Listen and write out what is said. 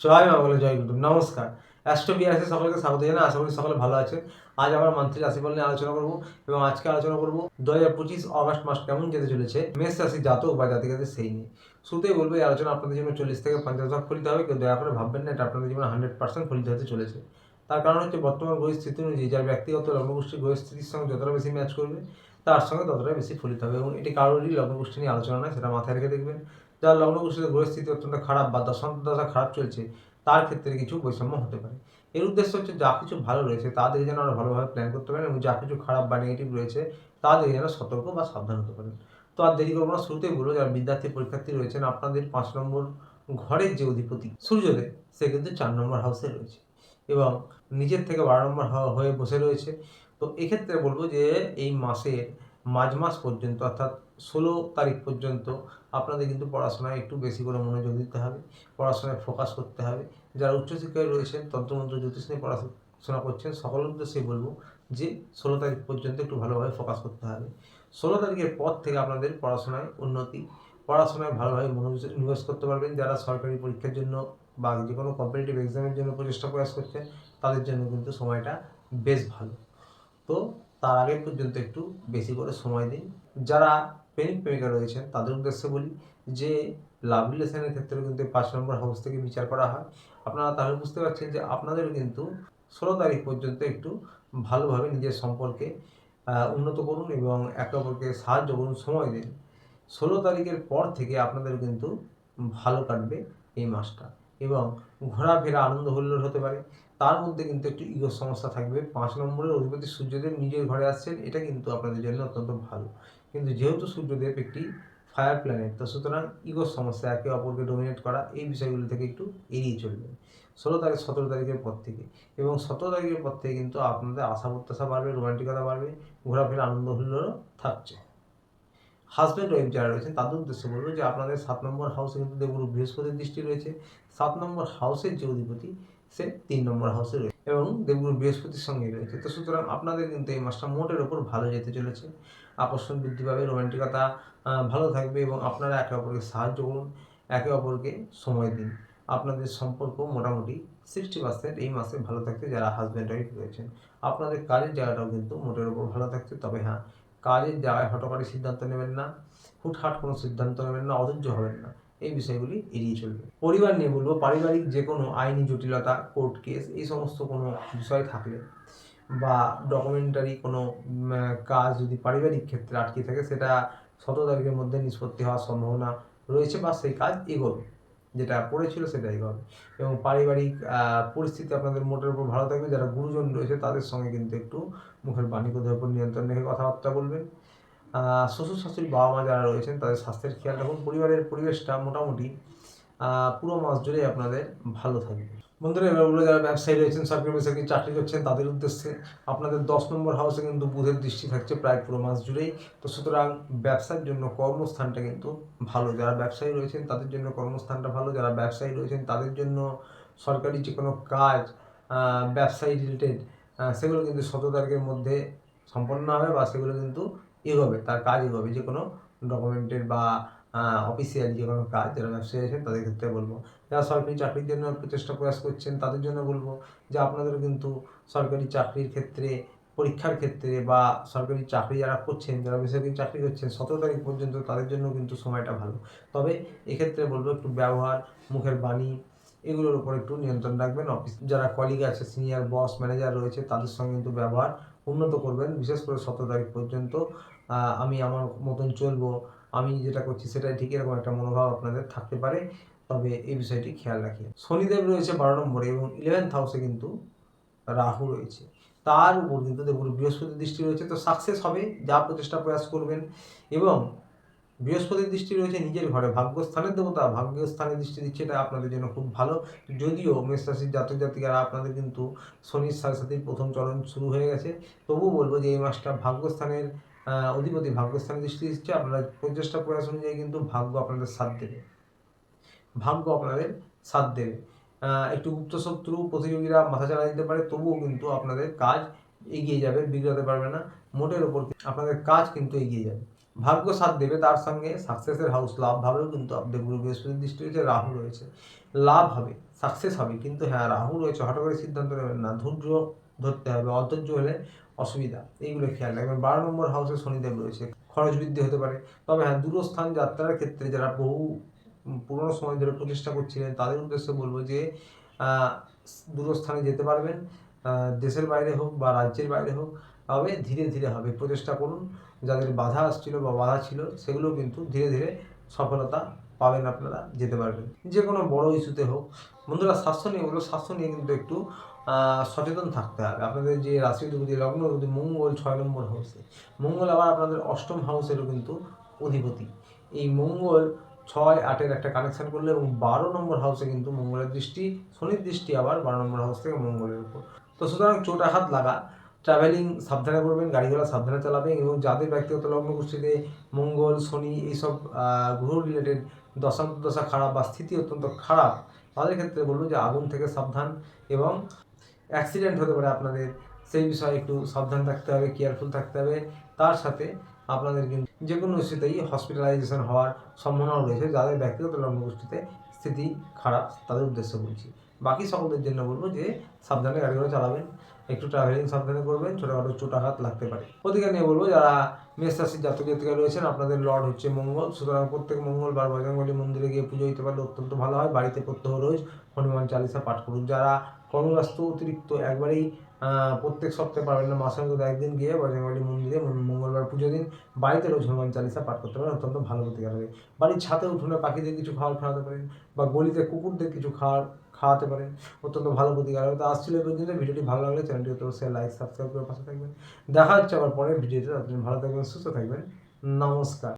জয় মা বলে জয় গুরু নমস্কার। অ্যাস্ট্রো বিআরসি সকলকে স্বাগত জানাই। আশা করি সকলে ভালো আছে আজ আমরা মান্থলি রাশিফল নিয়ে আলোচনা করব এবং আজকে আলোচনা করব দু হাজার পঁচিশ অগস্ট মাস কেমন যেতে চলেছে, মেষ রাশি জাতক বা জাতিকাদের সেই নিয়ে। শুরুতেই বলব, এই আলোচনা আপনাদের জন্য চল্লিশ থেকে পঞ্চাশ ভাগ ফলিত হবে। কেউ দয়া করে ভাববেন না, এটা আপনাদের জীবনে হান্ড্রেড পার্সেন্ট ফলিত হতে চলেছে। তার কারণ হচ্ছে বর্তমান পরিস্থিতি অনুযায়ী যার ব্যক্তিগত লগ্নগোষ্ঠীর পরিস্থিতির সঙ্গে যতটা বেশি ম্যাচ করবে, তার সঙ্গে ততটাই বেশি ফলিত হবে এবং এটি কারোরই লগ্নগোষ্ঠী নিয়ে আলোচনা নয়, সেটা মাথায় রেখে দেখবেন। যার লগ্নগোষ্ঠীর পরিস্থিতি অত্যন্ত খারাপ বা দশান্ত দশা খারাপ চলছে, তার ক্ষেত্রে কিছু বৈষম্য হতে পারে। এর উদ্দেশ্য হচ্ছে যা কিছু ভালো রয়েছে তাদের যেন আমরা ভালোভাবে প্ল্যান করতে পারেন এবং যা কিছু খারাপ বা নেগেটিভ রয়েছে তাদের যেন সতর্ক বা সাবধান হতে পারেন। তো আর দেরি করব না, শুরুতেই বলব যারা বিদ্যার্থী পরীক্ষার্থী রয়েছেন, আপনাদের পাঁচ নম্বর ঘরের যে অধিপতি সূর্যদেব সে কিন্তু চার নম্বর হাউসে রয়েছে এবং নিজের থেকে বারো নম্বর হয়ে বসে রয়েছে। তো এক্ষেত্রে বলব যে এই মাসের মাঝ মাস পর্যন্ত, অর্থাৎ ষোলো তারিখ পর্যন্ত আপনাদের কিন্তু পড়াশোনায় একটু বেশি করে মনোযোগ দিতে হবে, পড়াশোনায় ফোকাস করতে হবে। যারা উচ্চশিক্ষায় রয়েছেন, তন্ত্রমন্ত্র, জ্যোতিষ নিয়ে পড়াশোনা করছেন, সকলের উদ্দেশ্যেই বলব যে ষোলো তারিখ পর্যন্ত একটু ভালোভাবে ফোকাস করতে হবে। ষোলো তারিখের পর থেকে আপনাদের পড়াশোনায় উন্নতি, পড়াশোনায় ভালোভাবে মনোনিবেশ করতে পারবেন। যারা সরকারি পরীক্ষার জন্য বা যে কোনো কম্পিটিটিভ এক্সামের জন্য প্রচেষ্টা প্রয়াস করছেন, তাদের জন্য কিন্তু সময়টা বেশ ভালো। তো তার আগে পর্যন্ত একটু বেশি করে সময় দিন। যারা প্রেমিক প্রেমিকা রয়েছেন, তাদের উদ্দেশ্যে বলি যে লাভ রিলেশনের ক্ষেত্রেও কিন্তু পাঁচ নম্বর হাউস থেকে বিচার করা হয়। আপনারা তাহলে বুঝতে পারছেন যে আপনাদের কিন্তু ষোলো তারিখ পর্যন্ত একটু ভালোভাবে নিজের সম্পর্কে উন্নত করুন এবং একে অপরকে সাহায্য করুন, সময় দিন। ষোলো তারিখের পর থেকে আপনাদের কিন্তু ভালো কাটবে এই মাসটা। এবং ঘোরাফেরা আনন্দ হুল্লোড় হতে পারে। তার মধ্যে কিন্তু একটু ইগোর সমস্যা থাকবে। পাঁচ নম্বরের অধিপতি সূর্যদেব নিজের ঘরে আসছেন, এটা কিন্তু আপনাদের জন্য অত্যন্ত ভালো। কিন্তু যেহেতু সূর্যদেব একটি ফায়ার প্ল্যানেট তো সুতরাং ইগোর সমস্যা একে অপরকে ডোমিনেট করা এই বিষয়গুলো থেকে একটু এড়িয়ে চলবেন ষোলো তারিখ, সতেরো তারিখের পর থেকে। এবং সতেরো তারিখের পর থেকে কিন্তু আপনাদের আশা প্রত্যাশা বাড়বে, রোমান্টিকতা বাড়বে, ঘোরাফেরা আনন্দ হুল্লোড়ও থাকছে। হাজব্যান্ড ওয়াইফ যারা রয়েছেন, তাদের উদ্দেশ্যে বলব যে আপনাদের সাত নম্বর হাউসে কিন্তু দেবগুরু বৃহস্পতির দৃষ্টি রয়েছে, সাত নম্বর হাউসের যে অধিপতি, সে তিন নম্বর হাউসে রয়েছে এবং দেবগুরু বৃহস্পতির সঙ্গে রয়েছে। তো সুতরাং আপনাদের কিন্তু এই মাসটা মোটের ওপর ভালো যেতে চলেছে। আকর্ষণ বৃদ্ধি পাবে, রোমান্টিকতা ভালো থাকবে এবং আপনারা একে অপরকে সাহায্য করুন, একে অপরকে সময় দিন। আপনাদের সম্পর্ক মোটামুটি সিক্সটি পার্সেন্ট এই মাসে ভালো থাকতে যারা হাজব্যান্ড ওয়াইফ রয়েছেন। আপনাদের কাজের জায়গাটাও কিন্তু মোটের ওপর ভালো থাকছে, তবে হ্যাঁ কাজের জায়গায় হটকারী সিদ্ধান্ত নেবেন না, হুটহাট কোনো সিদ্ধান্ত নেবেন না, অধৈর্য হবেন না। এই বিষয়গুলি এড়িয়ে চলবে পরিবার নিয়ে বলব, পারিবারিক যে কোনো আইনি জটিলতা, কোর্ট কেস, এই সমস্ত কোনো বিষয় থাকলে বা ডকুমেন্টারি কোনো কাজ যদি পারিবারিক ক্ষেত্রে আটকে থাকে, সেটা সতেরো তারিখের মধ্যে নিষ্পত্তি হওয়ার সম্ভাবনা রয়েছে বা সেই কাজ এগোবে। যেটা পড়েছিল সেটাই হবে। এবং পারিবারিক পরিস্থিতি আপনাদের মোটের উপর ভালো থাকবে। যারা গুরুজন রয়েছে, তাদের সঙ্গে কিন্তু একটু মুখের বাণী কোথায় উপর নিয়ন্ত্রণ রেখে কথাবার্তা বলবেন। শ্বশুর শাশুড়ি বাবা মা যারা রয়েছেন, তাদের স্বাস্থ্যের খেয়াল রাখুন। পরিবারের পরিবেশটা মোটামুটি পুরো মাস জুড়ে আপনাদের ভালো থাকবে। বন্ধুরা বলব যারা ব্যবসায়ী রয়েছেন, সরকারি বেসরকারি চাকরি করছেন, তাদের উদ্দেশ্যে আপনাদের দশ নম্বর হাউসে কিন্তু বুধের দৃষ্টি থাকছে প্রায় পুরো মাস জুড়েই। তো সুতরাং ব্যবসার জন্য কর্মস্থানটা কিন্তু ভালো। যারা ব্যবসায়ী রয়েছেন, তাদের জন্য কর্মস্থানটা ভালো। যারা ব্যবসায়ী রয়েছেন, তাদের জন্য সরকারি যে কোনো কাজ ব্যবসায়ী রিলেটেড সেগুলো কিন্তু সতেরো তারিখের মধ্যে সম্পন্ন হবে বা সেগুলো কিন্তু এগোবে, তার কাজ এগোবে যে কোনো ডকুমেন্টের বা অফিসিয়াল যে কোনো কাজ, যারা ব্যবসায়ী আছেন তাদের ক্ষেত্রে বলব। যারা সরকারি চাকরির জন্য প্রচেষ্টা প্রয়াস করছেন তাদের জন্য বলব যে আপনাদের কিন্তু সরকারি চাকরির ক্ষেত্রে, পরীক্ষার ক্ষেত্রে বা সরকারি চাকরি যারা করছেন, যারা বেসরকারি চাকরি করছেন, সতেরো তারিখ পর্যন্ত তাদের জন্য কিন্তু সময়টা ভালো। তবে এক্ষেত্রে বলব একটু ব্যবহার, মুখের বাণী, এগুলোর উপর একটু নিয়ন্ত্রণ রাখবেন। অফিস, যারা কলিগ আছে সিনিয়র বস ম্যানেজার রয়েছে, তাদের সঙ্গে কিন্তু ব্যবহার উন্নত করবেন, বিশেষ করে সতেরো তারিখ পর্যন্ত। আমি আমার মতন চলবো। আমি যেটা করছি সেটাই ঠিক এরকম একটা মনোভাব আপনাদের থাকতে পারে। তবে এই বিষয়টি খেয়াল রাখি। শনিদেব রয়েছে বারো নম্বরে এবং ইলেভেন্থ হাউসে কিন্তু রাহু রয়েছে। তার উপর কিন্তু দেবগুরু বৃহস্পতি দৃষ্টি রয়েছে। তো সাকসেস হবে, যা প্রচেষ্টা প্রয়াস করবেন এবং বৃহস্পতির দৃষ্টি রয়েছে নিজের ঘরে। ভাগ্যস্থানের দেবতা ভাগ্যস্থানের দৃষ্টি দিচ্ছে, এটা আপনাদের জন্য খুব ভালো। যদিও মেষ রাশির জাতক জাতিকারা আপনাদের কিন্তু শনির সাথে সাথেই প্রথম চরণ শুরু হয়ে গেছে। তবুও বলব যে এই মাসটা ভাগ্যস্থানের অধিপতি ভাগ্যস্থানের দৃষ্টি দিচ্ছে। আপনারা প্রচেষ্টা প্রয়াস অনুযায়ী কিন্তু ভাগ্য আপনাদের সাথ দেবে। ভাগ্য আপনাদের সাথ দেবে। একটু গুপ্ত শত্রু প্রতিযোগীরা মাথা চালা দিতে পারে, তবুও কিন্তু আপনাদের কাজ এগিয়ে যাবে, বিগড়াতে পারবে না। মোটের ওপর আপনাদের কাজ কিন্তু এগিয়ে যাবে। ভাগ্য সাথ দেবে, তার সঙ্গে সাকসেসের হাউস লাভ ভাবেও কিন্তু আপনাদের গুরু বৃহস্পতির দৃষ্টি রয়েছে রাহু রয়েছে। লাভ হবে সাকসেস হবে, কিন্তু হ্যাঁ রাহু রয়েছে, হঠাৎ করে সিদ্ধান্ত নেবেন না, ধৈর্য ধরতে হবে, অধৈর্য হলে অসুবিধা, এইগুলো খেয়াল রাখবেন। বারো নম্বর হাউসে শনিদেব রয়েছে, খরচ বৃদ্ধি হতে পারে, তবে হ্যাঁ দূরস্থান যাত্রার ক্ষেত্রে যারা বহু পুরোনো সময় ধরে প্রচেষ্টা করছিলেন, তাদের উদ্দেশ্যে বলব যে দূরস্থানে যেতে পারবেন দেশের বাইরে হোক বা রাজ্যের বাইরে হোক, তবে ধীরে ধীরে হবে, প্রচেষ্টা করুন। যাদের বাধা আসছিল বা বাধা ছিল সেগুলো কিন্তু ধীরে ধীরে সফলতা পাবেন আপনারা, যেতে পারবেন। যে কোনো বড় ইস্যুতে হোক, বন্ধুরা স্বাস্থ্য নিয়ে বলব স্বাস্থ্য নিয়ে কিন্তু একটু সচেতন থাকতে হবে। আপনাদের যে রাশি অধিপতি লগ্ন অধিপতি মঙ্গল ছয় নম্বর হাউসে মঙ্গল আবার আপনাদের অষ্টম হাউসেরও কিন্তু অধিপতি। এই মঙ্গল ছয়, আটের একটা কানেকশান করলে এবং বারো নম্বর হাউসে কিন্তু মঙ্গলের দৃষ্টি, শনির দৃষ্টি আবার বারো নম্বর হাউস থেকে মঙ্গলের উপর। তো সুতরাং চোট আঘাত লাগা ট্রাভেলিং সাবধানে করবেন গাড়ি ঘোড়া সাবধানে চালাবেন এবং যাদের ব্যক্তিগত লগ্ন গোষ্ঠীতে মঙ্গল, শনি এইসব গ্রহ রিলেটেড দশা খারাপ বা স্থিতি অত্যন্ত খারাপ, তাদের ক্ষেত্রে বলব যে আগুন থেকে সাবধান এবং অ্যাক্সিডেন্ট হতে পারে আপনাদের। সেই বিষয়ে একটু সাবধান থাকতে হবে কেয়ারফুল থাকতে হবে। তার সাথে আপনাদের কিন্তু যে কোনো ইস্যুতেই হসপিটালাইজেশন হওয়ার সম্ভাবনাও রয়েছে, যাদের ব্যক্তিগত লগ্নগোষ্ঠীতে স্থিতি খারাপ, তাদের উদ্দেশ্য বলছি। বাকি সকলের জন্য বলব যে সাবধানে গাড়িগুলো চালাবেন। একটু ট্রাভেলিং সাবধানে করবেন, ছোটোখাটো চোটাঘাত লাগতে পারে। ওদিকে নিয়ে বলব, যারা মেষ রাশির জাতক জাতিকা রয়েছেন, আপনাদের লর্ড হচ্ছে মঙ্গল। সুতরাং প্রত্যেক মঙ্গলবার বজরঙ্গলী মন্দিরে গিয়ে পুজো দিতে পারলে অত্যন্ত ভালো হয়। বাড়িতে প্রত্যহ রোজ হনুমান চালিসা পাঠ করুন। যারা কর্মব্যস্ত, অতিরিক্ত, একবারেই প্রত্যেক সপ্তাহে পারবেন না মাসে অন্তত একদিন গিয়ে বজরঙ্গলী মন্দিরে মঙ্গলবার পুজো দিন। বাড়িতে রোজ হনুমান চালিসা পাঠ করতে পারেন, অত্যন্ত ভালো প্রতিকার হবে। বাড়ির ছাদে উঠোনে পাখিদের কিছু খাবার খাওয়াতে পারেন বা গলিতে কুকুরদের কিছু খাওয়ার, খাওয়াতে পারেন, অত্যন্ত ভালো প্রতিকার হবে। তো আসছিল পর্যন্ত, ভিডিওটি ভালো লাগলে চ্যানেলটি অবশ্যই লাইক সাবস্ক্রাইব করে পাশে থাকবেন। দেখা হচ্ছে আবার পরের ভিডিওতে আপনি ভালো থাকবেন, সুস্থ থাকবেন। নমস্কার।